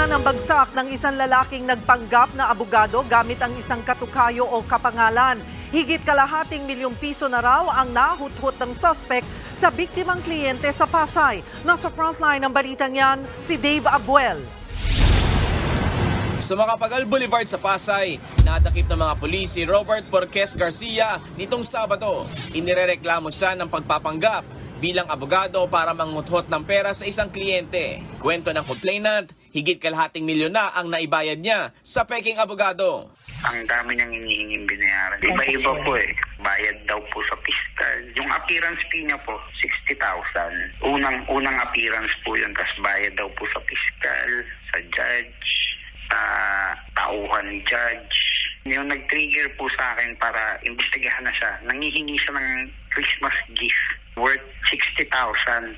Nabunga ng bagsak ng isang lalaking nagpanggap na abogado gamit ang isang katukayo o kapangalan. Higit kalahating milyong piso na raw ang nahuthot ng suspect sa biktimang kliyente sa Pasay. Nasa frontline ng balitang yan, si Dave Abuel. Sa Makapagal Boulevard sa Pasay, nadakip ng mga pulis Robert Porques Garcia nitong Sabado. Inirereklamo siya ng pagpapanggap bilang abogado para manguthot ng pera sa isang kliyente. Kwento ng complainant, higit kalahating milyon na ang naibayad niya sa peking abogado. ang dami niyang hinihinging binayaran. Iba-iba po eh. Bayad daw po sa fiscal. Yung appearance fee niya po, 60,000. Unang unang appearance po yun, tapos bayad daw po sa fiscal, sa judge, sa tauhan judge. Yung nag-trigger po sa akin para imbestigahan na siya, nangihingi siya ng Christmas gift worth 60,000.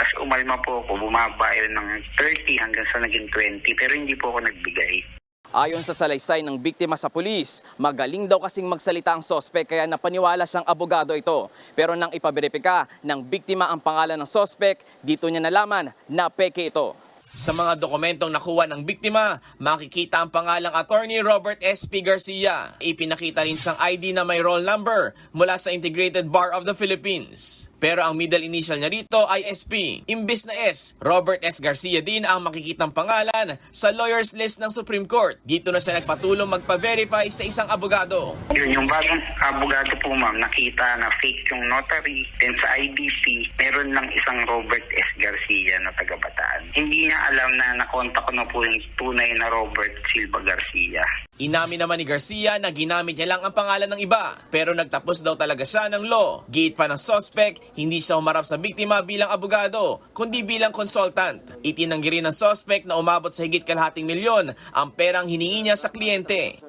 Tapos umalma po ako, bumaba yun ng 30 hanggang sa naging 20. Pero hindi po ako nagbigay. Ayon sa salaysay ng biktima sa pulis, magaling daw kasing magsalita ang sospek kaya napaniwala siyang abogado ito. Pero nang ipaberipika ng biktima ang pangalan ng sospek, dito niya nalaman na peke ito. Sa mga dokumentong nakuha ng biktima, makikita ang pangalang attorney Robert S.P. Garcia. Ipinakita rin siyang ID na may roll number mula sa Integrated Bar of the Philippines. Pero ang middle initial niya rito ay SP. Imbis na S, Robert S. Garcia din ang makikitang pangalan sa lawyers list ng Supreme Court. Dito na siya nagpatulong magpa-verify sa isang abogado. Yun, yung bagong abogado po ma'am, nakita na fake yung notary. Then sa IDP, meron lang isang Robert S. Garcia na taga Bataan. Hindi niya alam na nakontak ko na po yung tunay na Robert Silva Garcia. Inamin naman ni Garcia na ginamit niya lang ang pangalan ng iba. Pero nagtapos daw talaga siya ng law. Giit pa ng suspect, hindi siya umarap sa biktima bilang abogado, kundi bilang consultant. Itinanggi rin ng suspect na umabot sa higit kalahating milyon ang perang hiningi niya sa kliyente.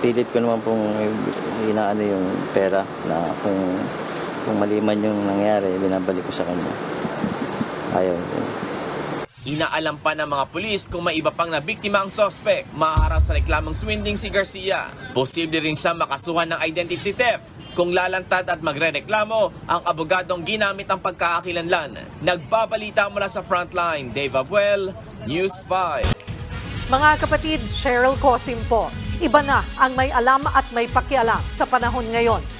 pilit ko naman pong inaano yung pera na kung kung mali man yung nangyari, binabalik ko sa kanya. Ayaw. Inaalam pa ng mga pulis kung may iba pang nabiktima ang suspect. Maharap sa reklamong swindling si Garcia. Posible rin siya makasuhan ng identity theft kung lalantad at magrereklamo ang abogadong ginamit ang pagkakakilanlan. Nagbabalita mula sa frontline, Dave Abuel, News 5. Mga kapatid, Cheryl Cosim po. Iba na ang may alam at may pakialam sa panahon ngayon.